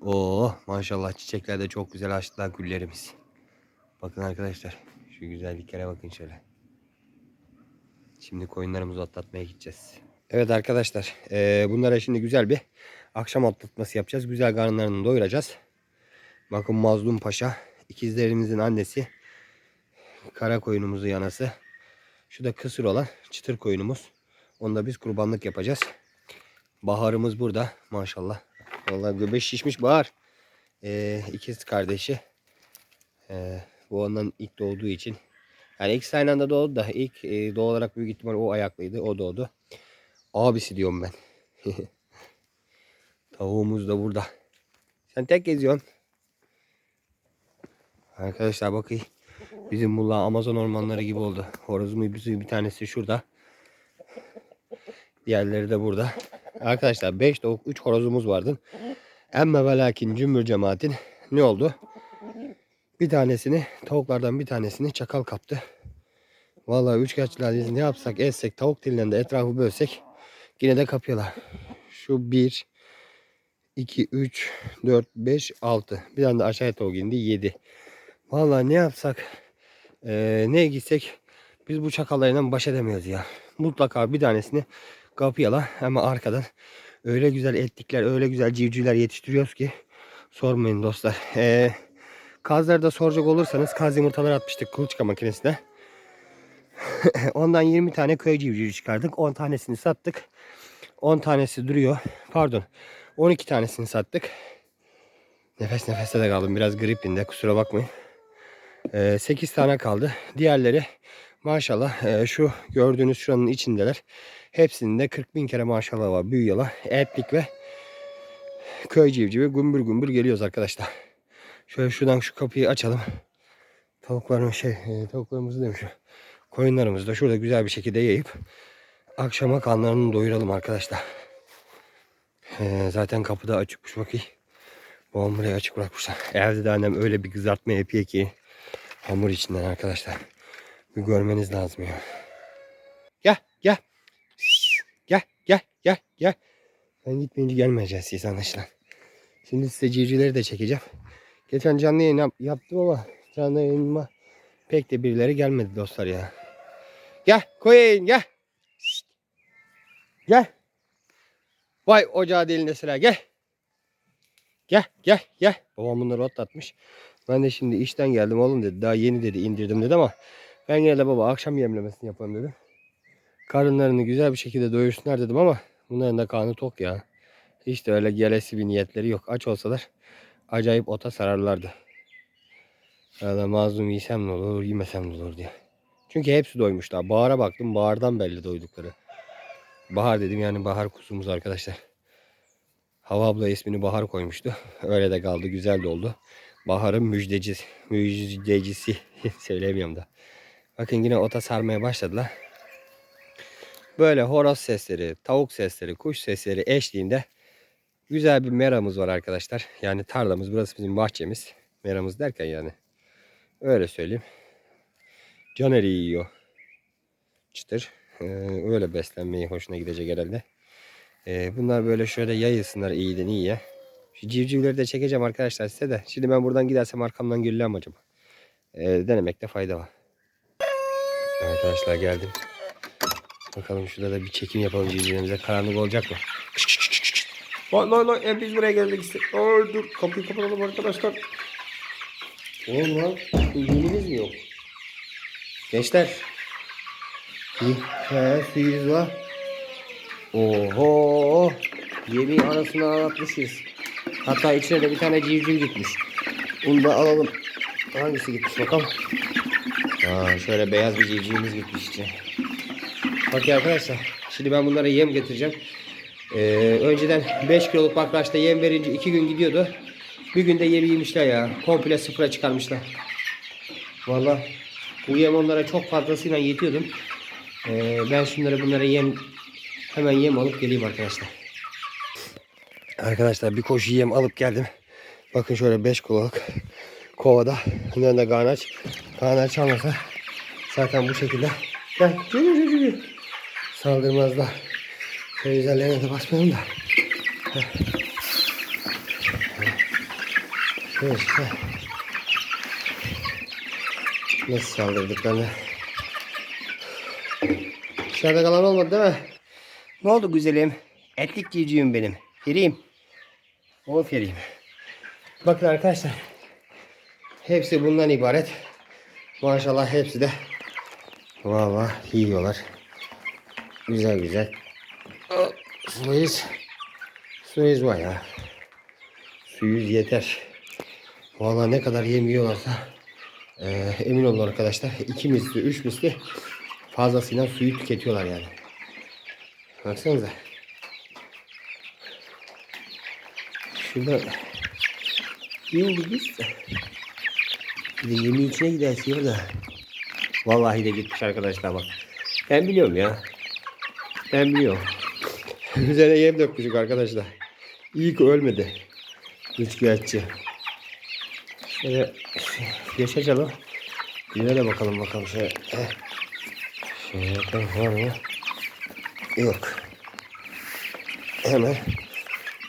Oo maşallah çiçekler de çok güzel açtılar güllerimiz. Bakın arkadaşlar şu güzelliklere bakın şöyle. Şimdi koyunlarımızı otlatmaya gideceğiz. Evet arkadaşlar eee, bunlara şimdi güzel bir akşam otlatması yapacağız. Güzel karınlarını doyuracağız. Bakın Mazlum Paşa ikizlerimizin annesi. Kara koyunumuzun yanası. Şu da kısır olan çıtır koyunumuz. Onu da biz kurbanlık yapacağız. Baharımız burada maşallah. Vallahi göbeği şişmiş Bahar. Ee, ikiz kardeşi. Ee, bu ondan ilk doğduğu için. Yani ikisi aynı anda doğdu da ilk e, doğalarak büyük ihtimal o ayaklıydı. O doğdu. Abisi diyorum ben. Tavuğumuz da burada. Sen tek geziyorsun. Arkadaşlar bakın. Bizim bunlar Amazon ormanları gibi oldu. Horozumuz bir tanesi şurada. Diğerleri de burada. Arkadaşlar 5 tavuk 3 horozumuz vardı. Emme ve lakin cümbür cemaatin ne oldu? Bir tanesini tavuklardan bir tanesini çakal kaptı. Vallahi üç kaçlar biz ne yapsak etsek tavuk dilinden de etrafı bölsek yine de kapıyorlar. Şu 1 2 3 4 5 6 bir tane de aşağıya tavuk indi 7. Vallahi ne yapsak eee neye gitsek biz bu çakallarla baş edemiyoruz ya. Mutlaka bir tanesini kapıyala ama arkadan öyle güzel ettikler, öyle güzel civcivler yetiştiriyoruz ki sormayın dostlar. Ee, kazları da soracak olursanız kaz yumurtaları atmıştık kuluçka makinesine. Ondan 20 tane köy civcivi çıkardık. 10 tanesini sattık. 10 tanesi duruyor. Pardon. 12 tanesini sattık. Nefes nefese de kaldım. Biraz gripinde kusura bakmayın. Ee, 8 tane kaldı. Diğerleri maşallah e, şu gördüğünüz şuranın içindeler. Hepsinde 40 bin kere maşallah var. Büyüyorlar. Etlik ve köy civcivi gümbür gümbür geliyoruz arkadaşlar. Şöyle şuradan şu kapıyı açalım. Tavuklarımız şey, e, tavuklarımızı demiş. Koyunlarımızı da şurada güzel bir şekilde yayıp akşama kanlarını doyuralım arkadaşlar. E, zaten kapıda açıkmış bakayım. Babam burayı açık bırakmışlar. Evde de annem öyle bir kızartma yapıyor ki hamur içinden arkadaşlar. Bir görmeniz lazım ya. Gel gel. Gel gel gel gel. Ben gitmeyince gelmeyeceğiz siz anlaşılan. Şimdi size civcivleri de çekeceğim. Geçen canlı yayın yap- yaptım ama canlı yayınıma pek de birileri gelmedi dostlar ya. Gel koyayım gel. Şşt. Gel. Vay ocağı dilinde sıra gel. Gel gel gel. Babam bunları otlatmış. Ben de şimdi işten geldim oğlum dedi. Daha yeni dedi indirdim dedi ama ben yine de baba akşam yemlemesini yapalım dedim. Karınlarını güzel bir şekilde doyursunlar dedim ama bunların da karnı tok ya. Hiç de öyle gelesi bir niyetleri yok. Aç olsalar acayip ota sararlardı. Ya mazlum yesem ne olur, yemesem ne olur diye. Çünkü hepsi doymuşlar. Bahar'a baktım, bahardan belli doydukları. Bahar dedim yani bahar kuzumuz arkadaşlar. Hava abla ismini Bahar koymuştu. Öyle de kaldı, güzel de oldu. Bahar'ın müjdecisi, müjdecisi söyleyemiyorum da. Bakın yine ota sarmaya başladılar. Böyle horoz sesleri, tavuk sesleri, kuş sesleri eşliğinde güzel bir meramız var arkadaşlar. Yani tarlamız, burası bizim bahçemiz. Meramız derken yani. Öyle söyleyeyim. Caneri yiyor. Çıtır. Ee, öyle beslenmeyi hoşuna gidecek herhalde. Ee, bunlar böyle şöyle yayılsınlar iyiden iyiye. Şu civcivleri de çekeceğim arkadaşlar size de. Şimdi ben buradan gidersem arkamdan gürlem acaba. Ee, denemekte fayda var. Arkadaşlar geldim. Bakalım şurada da bir çekim yapalım civcivlerimize. Karanlık olacak mı? Lan lan lan e, biz buraya geldik işte. Ay dur kapıyı kapatalım arkadaşlar. Oğlum lan suyunuz mu yok? Gençler. He, suyunuz var. Oho. Yemeği arasına atmışız. Hatta içine de bir tane civciv gitmiş. Bunu da alalım. Hangisi gitmiş bakalım. Aa, şöyle beyaz bir civcivimiz gitmiş içine. Bak ya arkadaşlar. Şimdi ben bunlara yem getireceğim. Ee, önceden 5 kiloluk bakraçta yem verince 2 gün gidiyordu. Bir günde yemi yemişler ya. Komple sıfıra çıkarmışlar. Valla bu yem onlara çok fazlasıyla yetiyordum. Ee, ben şunlara bunlara yem hemen yem alıp geleyim arkadaşlar. Arkadaşlar bir koşu yem alıp geldim. Bakın şöyle 5 kiloluk kovada. Bunların da garnaç. Garnaç almasa zaten bu şekilde. Gel. Yürü yürü yürü. Saldırmazlar. Şöyle üzerlerine de basmayalım da. Heh. Şöyle işte. Nasıl saldırdıklarını. Dışarıda kalan olmadı değil mi? Ne oldu güzelim? Etlik civcivim benim. Feriyim. O feriyim. Bakın arkadaşlar. Hepsi bundan ibaret. Maşallah hepsi de valla yiyorlar. Güzel güzel. Suyuz. Suyuz var ya. Suyuz yeter. Valla ne kadar yem yiyorlarsa eee, emin olun arkadaşlar. iki misli, üç misli fazlasıyla suyu tüketiyorlar yani. Baksanıza. Şurada biz. Bir de yemin içine gidersin da. Vallahi de gitmiş arkadaşlar bak. Ben biliyorum ya. Ben biliyorum. Üzerine yem dökmüşük arkadaşlar. İyi ki ölmedi. Üçkağıtçı. Şöyle geç açalım. Bir de bakalım bakalım şöyle. Heh. Şöyle bakalım var mı? Yok. Hemen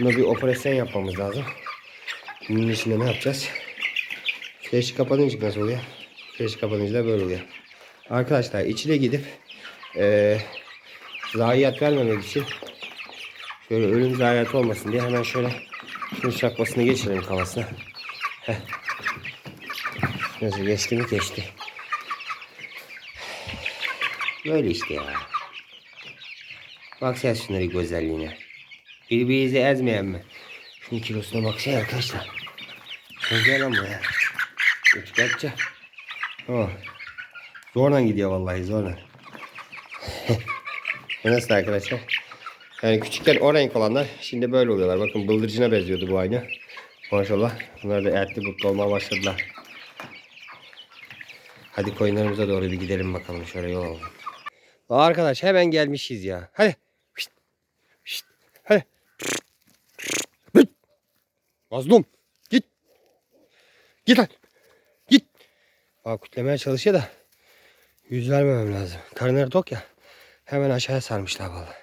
buna bir operasyon yapmamız lazım. Bunun içinde ne yapacağız? Flash kapanınca nasıl oluyor? Flash kapanınca da böyle oluyor. Arkadaşlar içine gidip eee zayiat vermemek için şöyle ölüm zayiat olmasın diye hemen şöyle şunun çakmasını geçirelim kafasına. Nasıl geçti mi geçti. Böyle işte ya. Bak sen şunları güzelliğine. Birbirinizi ezmeyen mi? Şunun kilosuna baksana arkadaşlar. Gel lan buraya. Üç kaçça. Oh. Zorla gidiyor vallahi zorla. Nasıl arkadaşlar? Yani küçükken o renk olanlar şimdi böyle oluyorlar. Bakın bıldırcına benziyordu bu aynı. Maşallah. Bunlar da etli mutlu olmaya başladılar. Hadi koyunlarımıza doğru bir gidelim bakalım. Şöyle yol alalım. Arkadaş hemen gelmişiz ya. Hadi. Şişt. Şişt. Hadi. Bıt. Mazlum. Git. Git lan. Kütlemeye çalışıyor da. Yüz vermemem lazım. Karınları tok ya. Hemen aşağıya sarmışlar vallahi.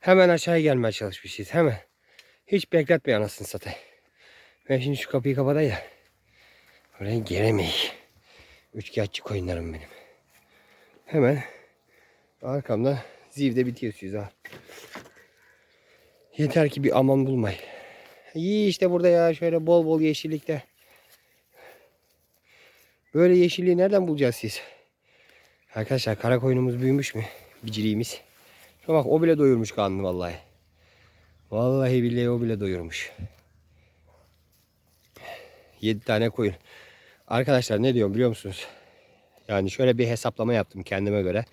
Hemen aşağıya gelmeye çalışmışız. Hemen. Hiç bekletme anasını satayım. Ben şimdi şu kapıyı kapatayım ya. Oraya giremeyiz. Üçkağıtçı koyunlarım benim. Hemen arkamda zivde bitiyorsunuz ha. Yeter ki bir aman bulmay. İyi işte burada ya şöyle bol bol yeşillikte. Böyle yeşilliği nereden bulacağız siz? Arkadaşlar kara koyunumuz büyümüş mü? Biciliğimiz. Şuna bak o bile doyurmuş karnını vallahi. Vallahi billahi o bile doyurmuş. 7 tane koyun. Arkadaşlar ne diyorum biliyor musunuz? Yani şöyle bir hesaplama yaptım kendime göre.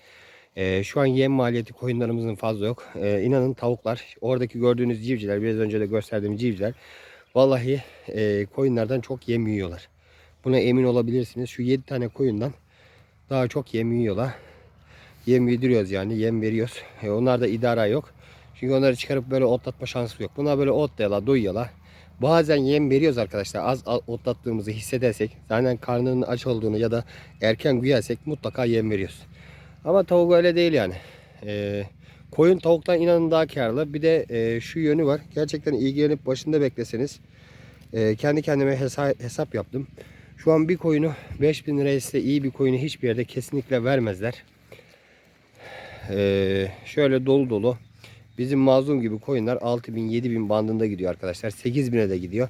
Ee, şu an yem maliyeti koyunlarımızın fazla yok. Ee, inanın tavuklar, oradaki gördüğünüz civcivler, biraz önce de gösterdiğim civcivler. Vallahi e, koyunlardan çok yem yiyorlar. Buna emin olabilirsiniz. Şu 7 tane koyundan daha çok yem yiyorlar. Yem yediriyoruz yani. Yem veriyoruz. E, onlar da idara yok. Çünkü onları çıkarıp böyle otlatma şansı yok. Bunlar böyle otlayala, doyuyorlar. Bazen yem veriyoruz arkadaşlar. Az otlattığımızı hissedersek, zaten karnının aç olduğunu ya da erken güyersek mutlaka yem veriyoruz. Ama tavuk öyle değil yani. Ee, koyun tavuktan inanın daha karlı. Bir de e, şu yönü var. Gerçekten ilgilenip başında bekleseniz. e, kendi kendime hesa- hesap yaptım. Şu an bir koyunu 5000 liraya size iyi bir koyunu hiçbir yerde kesinlikle vermezler. Ee, şöyle dolu dolu. Bizim mazlum gibi koyunlar 6000 7000 bandında gidiyor arkadaşlar. 8000'e de gidiyor.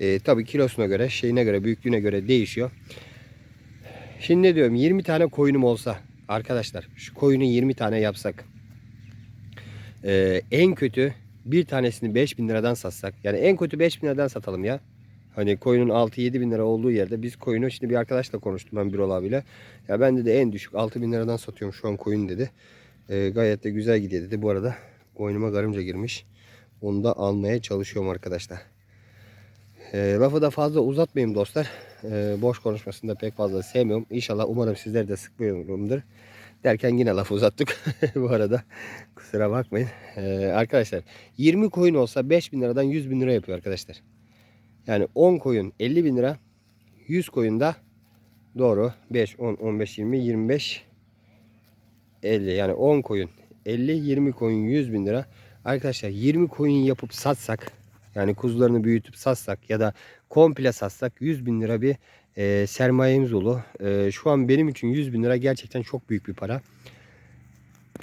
Ee, tabii kilosuna göre, şeyine göre, büyüklüğüne göre değişiyor. Şimdi ne diyorum? 20 tane koyunum olsa arkadaşlar şu koyunu 20 tane yapsak ee, en kötü bir tanesini 5000 liradan satsak yani en kötü 5000 liradan satalım ya. Hani koyunun 6-7 bin lira olduğu yerde biz koyunu şimdi bir arkadaşla konuştum ben Birol abiyle. Ya ben dedi en düşük 6 bin liradan satıyorum şu an koyun dedi. Ee, gayet de güzel gidiyor dedi. Bu arada koynuma karınca girmiş. Onu da almaya çalışıyorum arkadaşlar. Ee, lafı da fazla uzatmayayım dostlar. Ee, boş konuşmasını da pek fazla sevmiyorum. İnşallah umarım sizler de sıkmıyorumdur. Derken yine lafı uzattık. Bu arada kusura bakmayın. Ee, arkadaşlar 20 koyun olsa 5 bin liradan 100 bin lira yapıyor arkadaşlar. Yani 10 koyun 50 bin lira. 100 koyun da doğru 5, 10, 15, 20, 25, 50. Yani 10 koyun 50, 20 koyun 100 bin lira. Arkadaşlar 20 koyun yapıp satsak Yani kuzularını büyütüp satsak ya da komple satsak 100 bin lira bir e, sermayemiz olur. E, şu an benim için 100 bin lira gerçekten çok büyük bir para.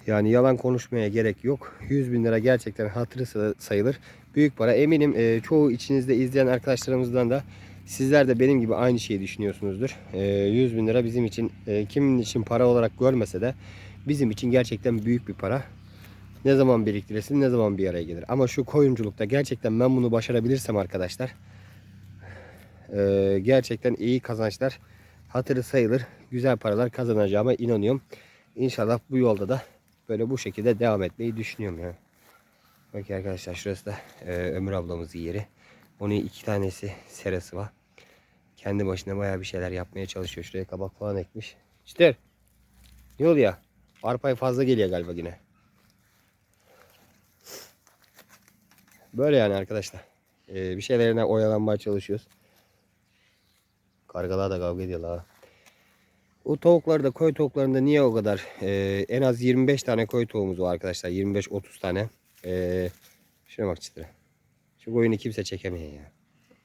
Yani yalan konuşmaya gerek yok. 100 bin lira gerçekten hatırı sa- sayılır. Büyük para. Eminim e, çoğu içinizde izleyen arkadaşlarımızdan da sizler de benim gibi aynı şeyi düşünüyorsunuzdur. E, 100 bin lira bizim için e, kimin için para olarak görmese de bizim için gerçekten büyük bir para. Ne zaman biriktirirsin ne zaman bir araya gelir. Ama şu koyunculukta gerçekten ben bunu başarabilirsem arkadaşlar e, gerçekten iyi kazançlar hatırı sayılır. Güzel paralar kazanacağıma inanıyorum. İnşallah bu yolda da böyle bu şekilde devam etmeyi düşünüyorum ya. Bakın arkadaşlar şurası da e, Ömür ablamızın yeri. Onun iki tanesi serası var. Kendi başına bayağı bir şeyler yapmaya çalışıyor. Şuraya kabak falan ekmiş. İşte ne oluyor? Arpayı fazla geliyor galiba yine. Böyle yani arkadaşlar. E, bir şeylerine oyalanmaya çalışıyoruz. Kargalar da kavga ediyorlar. O tavuklarda koy tavuklarında niye o kadar? Ee, en az 25 tane koy tavuğumuz var arkadaşlar. 25-30 tane. Ee, şuna bak çıtır. Şu koyunu kimse çekemiyor ya.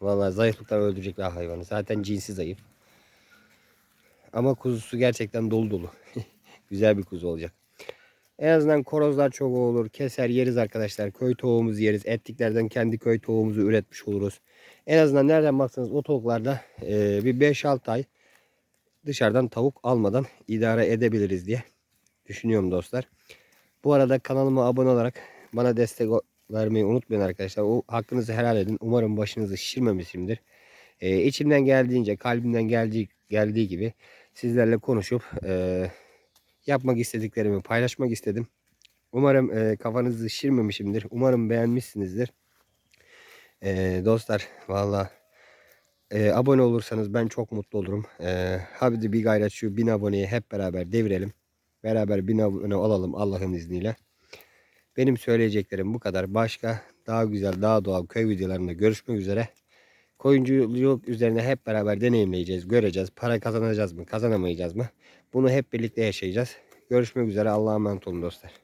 Vallahi zayıflıklar öldürecekler hayvanı. Zaten cinsi zayıf. Ama kuzusu gerçekten dolu dolu. Güzel bir kuzu olacak. En azından korozlar çok olur. Keser yeriz arkadaşlar. Köy tavuğumuzu yeriz. Etliklerden kendi köy tavuğumuzu üretmiş oluruz. En azından nereden baksanız o tavuklarda e, bir 5-6 ay dışarıdan tavuk almadan idare edebiliriz diye düşünüyorum dostlar. Bu arada kanalıma abone olarak bana destek vermeyi unutmayın arkadaşlar. O hakkınızı helal edin. Umarım başınızı şişirmemişimdir. Ee, içimden geldiğince, kalbimden geldiği, geldiği gibi sizlerle konuşup e, yapmak istediklerimi paylaşmak istedim. Umarım e, kafanızı şişirmemişimdir. Umarım beğenmişsinizdir. E, dostlar valla e, abone olursanız ben çok mutlu olurum. E, hadi bir gayret şu 1000 aboneyi hep beraber devirelim. Beraber 1000 abone olalım Allah'ın izniyle. Benim söyleyeceklerim bu kadar. Başka daha güzel, daha doğal köy videolarında görüşmek üzere. Koyunculuk üzerine hep beraber deneyimleyeceğiz, göreceğiz. Para kazanacağız mı, kazanamayacağız mı? Bunu hep birlikte yaşayacağız. Görüşmek üzere. Allah'a emanet olun dostlar.